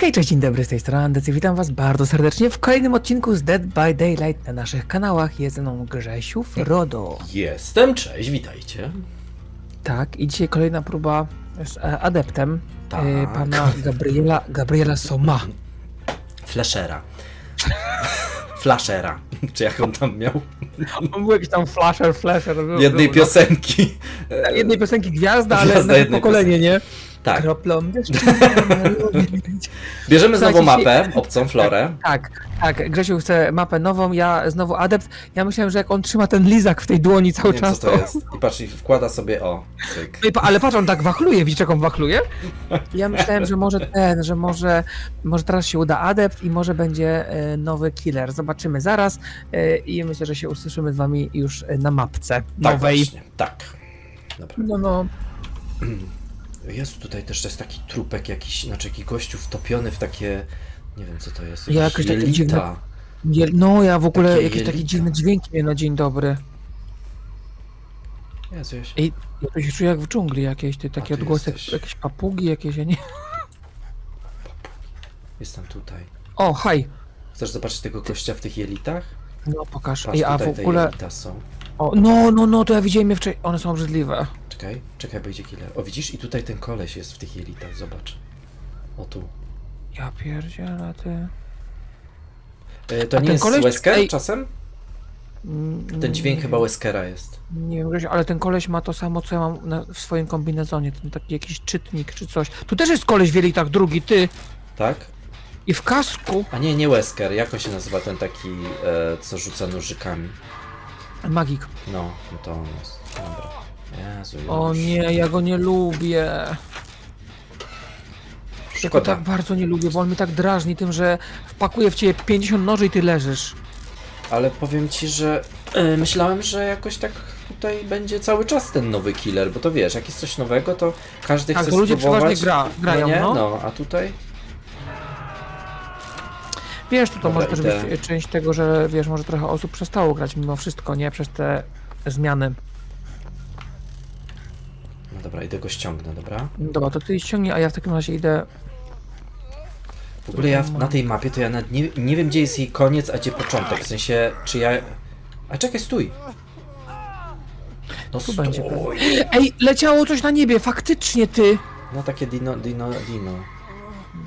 Hej, cześć, dzień dobry, z tej strony Andecy. Witam was bardzo serdecznie w kolejnym odcinku z Dead by Daylight na naszych kanałach. Jest ze mną Grzesiu Frodo. Jestem, cześć, witajcie. Tak, i dzisiaj kolejna próba z e, adeptem Tak. e, pana Gabriela, Gabriela Soma. Flashera. Flashera, czy jak on tam miał? On był jakiś tam flasher, flasher. Jednej był, piosenki. No, jednej piosenki gwiazda, ale Gwiazda na jednej pokolenie, nie? Tak, Kroplą deszczu. bierzemy znowu Słuchajcie, mapę, obcą florę. Tak, tak, Grzesiu chce mapę nową, ja znowu adept. Ja myślałem, że jak on trzyma ten lizak w tej dłoni cały Nie wiem czas, co to jest. I patrz, i wkłada sobie, o, cyk. No pa- Ale patrz, on tak wachluje, widzisz jak on wachluje? Ja myślałem, że może ten, że może, może teraz się uda adept i może będzie e, nowy killer. Zobaczymy zaraz e, i myślę, że się usłyszymy z wami już e, na mapce Tak nowej. właśnie, tak. Dobra. No, no. Jest tutaj też jest taki trupek jakiś, znaczy jakiś gościu wtopiony w takie, nie wiem co to jest, Ja jakieś takie jelita. dziwne- Je, no ja w ogóle Takie jakieś takie jelita. dziwne dźwięki mnie na dzień dobry. Jezu, ja się... Ej, ja to się czuję jak w dżungli jakieś, ty, takie ty odgłosy, jesteś. jakieś papugi jakieś, ja nie... Jestem tutaj. O, haj! Chcesz zobaczyć tego gościa w tych jelitach? No pokaż. Patrz, Ej, a w tutaj te ogóle... jelita są. O, no, no, no, to ja widziałem je wcześniej, one są obrzydliwe. Czekaj, czekaj, będzie killer. O, widzisz? I tutaj ten koleś jest w tych jelitach, zobacz. O tu. Ja pierdzielę, ty... E, to A nie ten jest koleś- Wesker ej. czasem? Mm, Ten dźwięk nie chyba wiem. Weskera jest. Nie wiem, Grzesiu, ale ten koleś ma to samo, co ja mam na, w swoim kombinezonie, ten taki jakiś czytnik czy coś. Tu też jest koleś w jelitach drugi, ty, Tak? i w kasku. A nie, nie Wesker. Jak on się nazywa ten taki, e, co rzuca nożykami? Magik. No, no to on jest. Dobra. Jezu, O nie, ja go nie lubię. Ja go Szkoda. tak bardzo nie lubię, bo on mi tak drażni tym, że wpakuje w ciebie 50 noży i ty leżysz. Ale powiem ci, że e, myślałem, że jakoś tak tutaj będzie cały czas ten nowy killer, bo to wiesz, jak jest coś nowego, to każdy Tak, chce bo ludzie spróbować. przeważnie gra, grają, no, nie? no. no, a tutaj? Wiesz, to, Dobra, może też idę. być część tego, że wiesz, może trochę osób przestało grać mimo wszystko, nie? Przez te zmiany. Dobra, idę go ściągnę, dobra? Dobra, to ty ściągnij, a ja w takim razie idę W ogóle ja w, na tej mapie to ja nawet nie, nie wiem gdzie jest jej koniec, a gdzie początek. W sensie, czy ja... A czekaj, stój! No Tu stój! będzie Ej, leciało coś na niebie, faktycznie ty! No takie dino, dino, dino.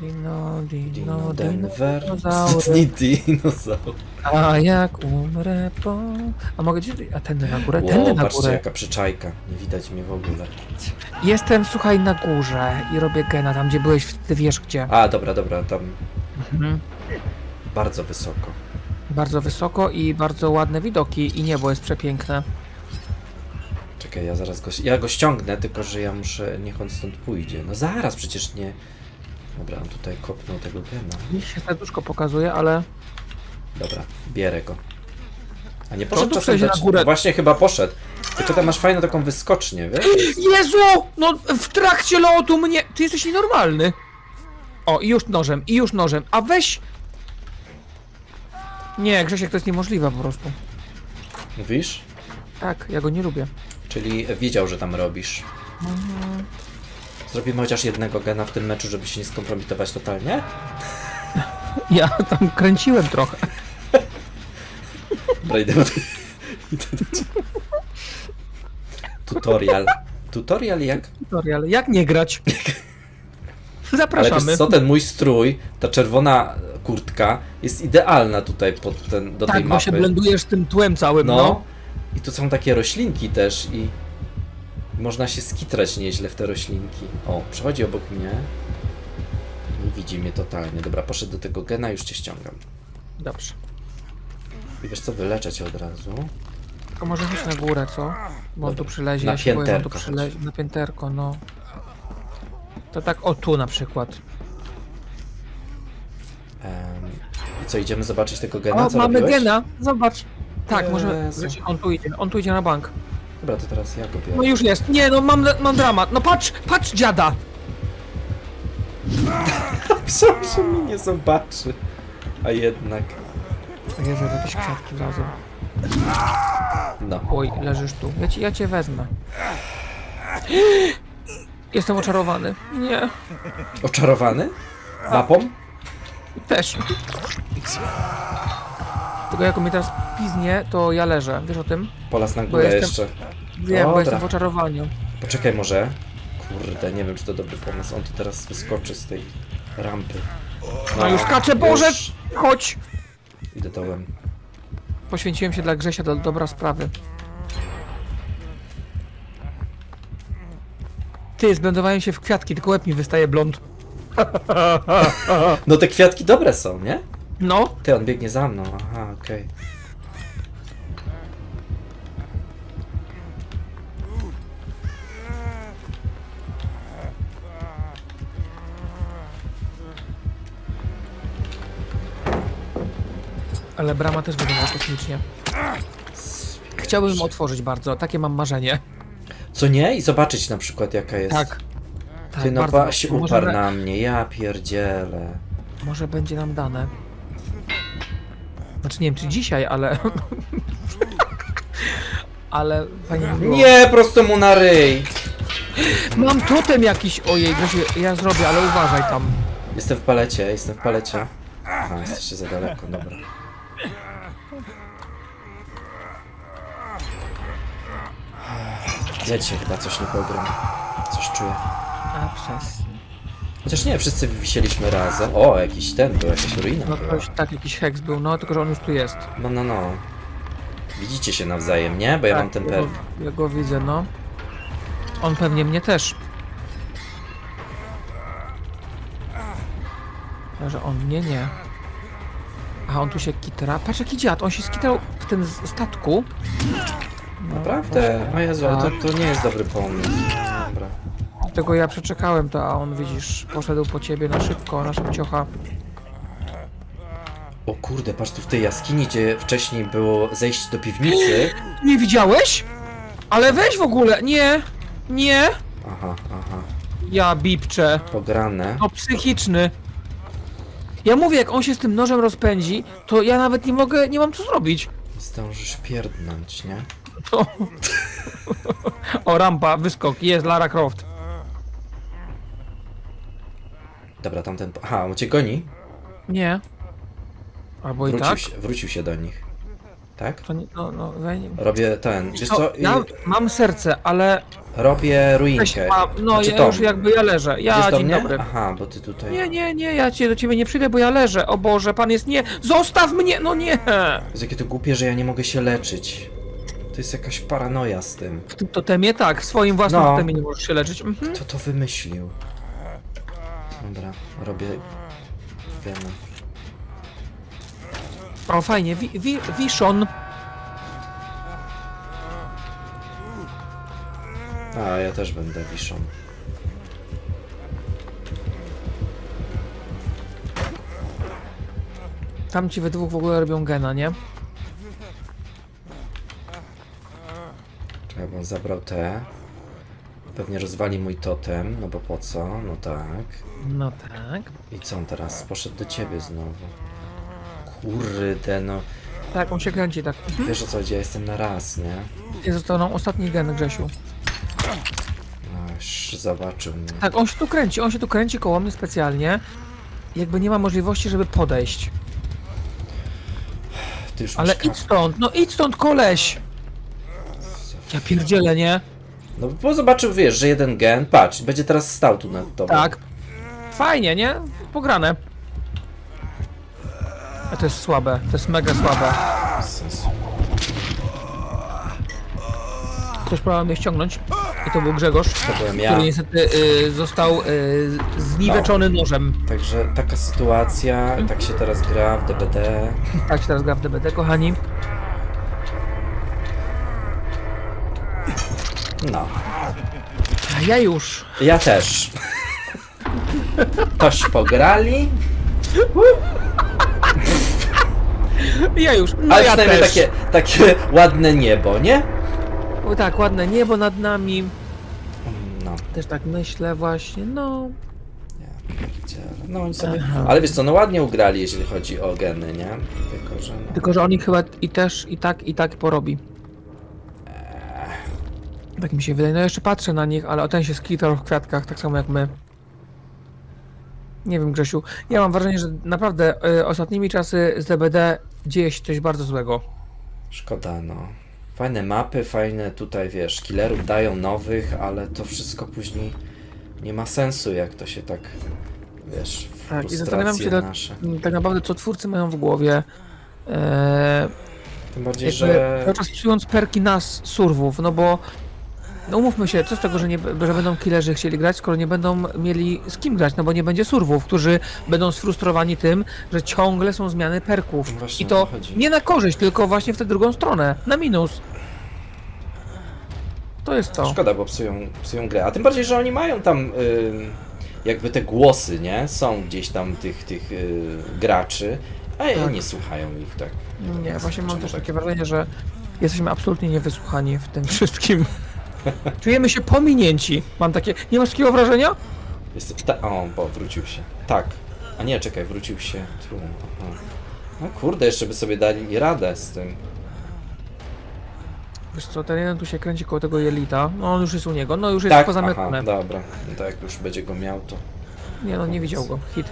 Dino, dino, Dino dino, Denver. dinozaury. Dinozaur. A jak umrę po... A mogę gdzie... A tędy na górę? Tędy Ło, na patrzcie górę. jaka przyczajka. Nie widać mnie w ogóle. Jestem, słuchaj, na górze i robię gena, tam gdzie byłeś, ty wiesz gdzie. A, dobra, dobra, tam Mhm. bardzo wysoko. Bardzo wysoko i bardzo ładne widoki i niebo jest przepiękne. Czekaj, ja zaraz go... Ja go ściągnę, tylko że ja muszę... Niech on stąd pójdzie. No zaraz, przecież nie... Dobra, on tutaj kopnął tego gena. Mi się serduszko pokazuje, ale... Dobra, bierę go. A nie poszedł tu czasem przejdzie dać... na górę. No Właśnie chyba poszedł. Tylko tam masz fajną taką wyskocznię, wiesz? Jezu! No w trakcie lotu mnie... Ty jesteś nienormalny. O, i już nożem, i już nożem. A weź... Nie, Grzesiek, to jest niemożliwe po prostu. Mówisz? Tak, ja go nie lubię. Czyli wiedział, że tam robisz. Zrobimy chociaż jednego gena w tym meczu, żeby się nie skompromitować totalnie? Ja tam kręciłem trochę. Dobra, idę do... Tutorial. Tutorial jak? Tutorial, jak nie grać? Ale Zapraszamy. wiesz co, ten mój strój, ta czerwona kurtka jest idealna tutaj pod ten, do tej tak, bo mapy. się blendujesz tym tłem całym, no. No. I tu są takie roślinki też i można się skitrać nieźle w te roślinki. O, przechodzi obok mnie. Nie widzi mnie totalnie. Dobra, poszedł do tego gena, już cię ściągam. Dobrze. I wiesz co, wyleczę cię od razu. To może chodź na górę, co? Bo on tu przylezie, Na ja się boję, on tu pięterko przylezie. Na pięterko, no. To tak, o tu na przykład. Em, I co, idziemy zobaczyć tego gena, O, co mamy robiłeś? gena, zobacz. Tak, może... Jezu. On tu idzie, on tu idzie na bank. Dobra, to teraz ja go No biorę. już jest. Nie, no mam, mam dramat. No patrz, patrz dziada. Myślałem, że mnie nie zobaczy. A jednak. Jezu, jakieś kwiatki razem. No. Oj, leżysz tu. Ja cię, ja cię wezmę. Jestem oczarowany. Nie. Oczarowany? Mapą? Też. Tylko jak on mnie teraz piznie, to ja leżę. Wiesz o tym? Polas na górę jestem- jeszcze. Wiem, Dobra. bo jestem w oczarowaniu. Poczekaj może. Kurde, nie wiem czy to dobry pomysł. On tu teraz wyskoczy z tej rampy. No już skacze, Boże! już. Chodź! Idę dołem. Poświęciłem się dla Grzesia do dobra sprawy. Ty, zblendowałem się w kwiatki, tylko łeb mi wystaje blond. No te kwiatki dobre są, nie? No, Ty, on biegnie za mną. Aha, okej. ale brama też wygląda kosmicznie. Chciałbym otworzyć bardzo, takie mam marzenie. Co nie? I zobaczyć na przykład jaka jest. Tak. Tak, Ty no bardzo. ba, się uparł na mnie, ja pierdzielę. Może będzie nam dane. Znaczy nie wiem czy dzisiaj, ale... ale fajnie by było. Nie, prosto mu na ryj! Mam totem jakiś, ojej, Grzesiu, ja zrobię, ale uważaj tam. Jestem w palecie, jestem w palecie. Aha, jesteście za daleko, dobra. Ja dzisiaj chyba coś nie pogram. Coś czuję. A, przez... Chociaż nie, wszyscy wisieliśmy razem. O, jakiś ten, był jakaś ruina. No była. ktoś, tak, jakiś heks był, no, tylko że on już tu jest. No, no, no. Widzicie się nawzajem, nie? Bo ja tak, mam ten ja ja go widzę, no. On pewnie mnie też. A że on mnie nie. A on tu się kitra. Patrz jaki dziad, on się skitrał w tym z- statku. No, Naprawdę? O Jezu, ale Tak. to, to nie jest dobry pomysł. Dlatego ja przeczekałem to, a on widzisz, poszedł po ciebie na szybko, na szybciocha. O kurde, patrz tu w tej jaskini, gdzie wcześniej było zejść do piwnicy. Nie widziałeś? Ale weź w ogóle, nie, nie. Aha, aha. Ja bipczę. Pograne. No psychiczny. Ja mówię, jak on się z tym nożem rozpędzi, to ja nawet nie mogę, nie mam co zrobić. Zdążysz pierdnąć, nie? To... o, rampa, wyskok, jest Lara Croft. Dobra, tamten... Aha, on cię goni? Nie. Albo i Wrócił, tak. się, wrócił się do nich. Tak? To nie, no, no, we, Robię ten... Wiesz co, ja mam serce, ale Robię weź, ruinkę. mam, no Znaczy ja tom. już jakby ja leżę. Ja, Idziesz do dzień mnie? dobry. Aha, bo ty tutaj... Nie, nie, nie, ja cię do ciebie nie przyjdę, bo ja leżę. O Boże, pan jest nie. Zostaw mnie! No nie! Jest jakie to głupie, że ja nie mogę się leczyć. To jest jakaś paranoja z tym. W tym totemie tak, w swoim własnym No. totemie nie możesz się leczyć. Mhm. Kto to wymyślił? Dobra, robię... Venom. O, fajnie, wi, wi, Wiszon. A, ja też będę wiszą. Tam ci we dwóch w ogóle robią gena, nie? Czekaj, bo on zabrał te. Pewnie rozwali mój totem, no bo po co? No tak. No tak. I co on teraz? Poszedł do ciebie znowu. Kurde, no. Tak, on się kręci tak. Mhm. Wiesz o co chodzi, ja jestem na raz, nie? I został nam ostatni gen, Grzesiu. Już zobaczył mnie. Tak, on się tu kręci, on się tu kręci koło mnie specjalnie. Jakby nie ma możliwości, żeby podejść. Ty już Ale masz idź stąd, no idź stąd, koleś! Ja pierdzielę, nie? No bo zobaczył, wiesz, że jeden gen, patrz, będzie teraz stał tu nad tobą. Tak. Fajnie, nie? Pograne. A to jest słabe, to jest mega słabe. Bez sensu. Ktoś próbował mnie ściągnąć i to był Grzegorz, To byłem ja. który niestety y, został y, zniweczony nożem. Także taka sytuacja, tak się teraz gra w DBD. Tak się teraz gra w DBD, kochani. No. A ja już. Ja też. Toś pograli, Ja już. No ale ja przynajmniej też. takie, takie ładne niebo, nie? O, tak, ładne niebo nad nami. No, Też tak myślę właśnie, no. no oni sobie... Aha. Ale wiesz co, no ładnie ugrali, jeśli chodzi o geny, nie? Tylko, że no... Tylko, że on ich chyba i też, i tak, i tak porobi. Tak mi się wydaje. No jeszcze patrzę na nich, ale ten się skitrał w kwiatkach, tak samo jak my. Nie wiem, Grzesiu. Ja mam wrażenie, że naprawdę y, ostatnimi czasy z DBD dzieje się coś bardzo złego. Szkoda, no. Fajne mapy, fajne tutaj, wiesz, killerów dają nowych, ale to wszystko później nie ma sensu, jak to się tak, wiesz, Tak, i zastanawiam się, frustracje tak- nasze. Tak naprawdę, co twórcy mają w głowie. E, Tym bardziej, jakby że... cały czas psując perki nas, surwów, no bo no umówmy się, co z tego, że, nie, że będą killerzy chcieli grać, skoro nie będą mieli z kim grać, no bo nie będzie surwów, którzy będą sfrustrowani tym, że ciągle są zmiany perków. No właśnie I o to to chodzi. nie na korzyść, tylko właśnie w tę drugą stronę, na minus. To jest to. Szkoda, bo psują, psują grę. A tym bardziej, że oni mają tam ym, jakby te głosy, nie? Są gdzieś tam tych, tych y, graczy, a Tak. nie słuchają ich tak. Nie, właśnie mam Czemu też tak? takie wrażenie, że jesteśmy absolutnie niewysłuchani w tym wszystkim. Czujemy się pominięci. Mam takie. Nie masz takiego wrażenia? Jest, ta, o, bo wrócił się. Tak. A nie, czekaj, wrócił się tu. Aha. No kurde, jeszcze by sobie dali radę z tym. Wiesz co, ten jeden tu się kręci koło tego jelita. No on już jest u niego, no już jest tak, aha, dobra. No to jak już będzie go miał, to Nie no, nie widział go. Hit.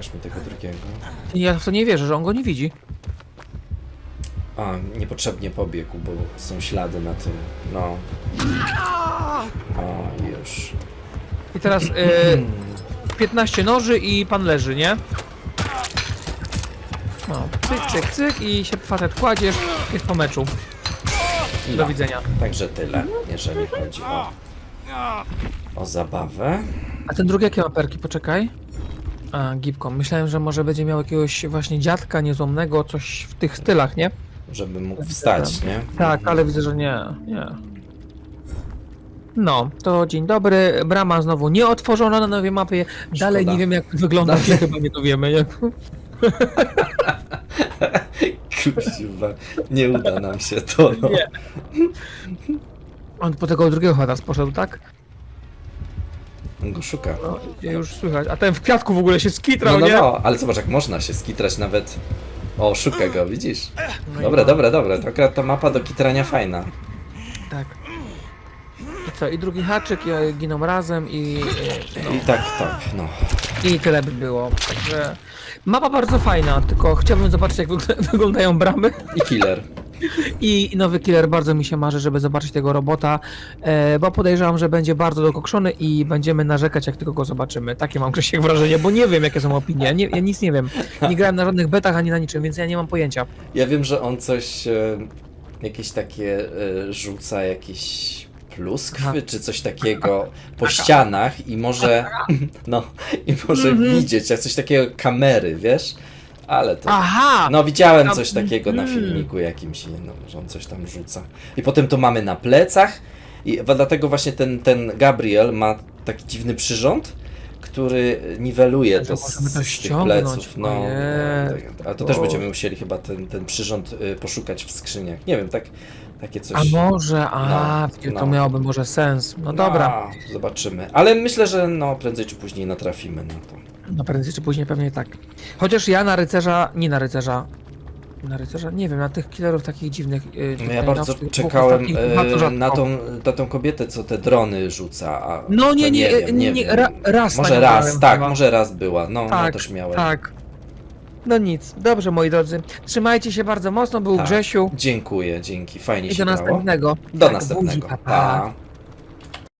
pokaż mi tego drugiego. Ja w to nie wierzę, że on go nie widzi. A, niepotrzebnie pobiegł, bo są ślady na tym. No. O, już. I teraz y, 15 noży i pan leży, nie? No, cyk, cyk, cyk i się facet kładziesz, jest po meczu. Do No. widzenia. Także tyle, jeżeli chodzi o, o zabawę. A ten drugi jakie ma perki? Poczekaj. A, gipką. Myślałem, że może będzie miał jakiegoś właśnie dziadka niezłomnego, coś w tych stylach, nie? Żeby mógł wstać, nie? Tak, ale widzę, że nie, nie. No, to dzień dobry. Brama znowu nie otworzona na nowej mapie. Dalej Szkoda. nie wiem jak wygląda, Dalej. chyba nie dowiemy, nie? Kuźwa, nie uda nam się to, no. Nie. On po tego drugiego chyba teraz poszedł, tak? On go szuka. No, już słychać. A ten w kwiatku w ogóle się No, skitrał, no, nie? no, ale zobacz, jak można się skitrać nawet... O, szuka go, widzisz? No i Dobra, dobra, dobra, to akurat ta mapa do kitrania fajna. Tak. I co, i drugi haczyk, i giną razem, i, I tak, tak, no. i tyle by było. Także mapa bardzo fajna, tylko chciałbym zobaczyć, jak wygl- wyglądają bramy. I killer. I nowy killer bardzo mi się marzy, żeby zobaczyć tego robota, e, bo podejrzewam, że będzie bardzo dokokszony i będziemy narzekać, jak tylko go zobaczymy. Takie mam Grzesiek wrażenie, bo nie wiem, jakie są opinie. Ja, nie, ja nic nie wiem. Nie grałem na żadnych betach ani na niczym, więc ja nie mam pojęcia. Ja wiem, że on coś, e, jakieś takie e, rzuca, jakieś pluskwy czy coś takiego po ścianach i może, no, i może Mhm. widzieć, jak coś takiego kamery, wiesz? Ale to... Aha! No widziałem coś takiego na mm. filmiku jakimś, no, że on coś tam rzuca. I potem to mamy na plecach i dlatego właśnie ten, ten Gabriel ma taki dziwny przyrząd, który niweluje to z, możemy to z tych ściągnąć, pleców. No, ojej. no, ale to też O. będziemy musieli chyba ten, ten przyrząd y, poszukać w skrzyniach. Nie wiem, tak, takie coś. A może, a, No, to no. miałoby może sens. No dobra, No, zobaczymy. Ale myślę, że no prędzej czy później natrafimy na to. no prędzej czy później pewnie tak. Chociaż ja na rycerza, nie na rycerza, na rycerza, nie wiem, na tych killerów takich dziwnych. Yy, No ja bardzo czekałem e, bardzo rzadko. na, tą, na tą kobietę, co te drony rzuca. A No to nie, nie, wiem, nie, nie, wiem. ra, raz na Może nią raz, tak, chyba. może raz była. No, no Tak, też miałem. Tak. No nic, dobrze moi drodzy. Trzymajcie się bardzo mocno, był Tak. Grzesiu Dziękuję, dzięki. Fajnie i się do grało. następnego. Do Tak, następnego. buzi, pa, pa. pa.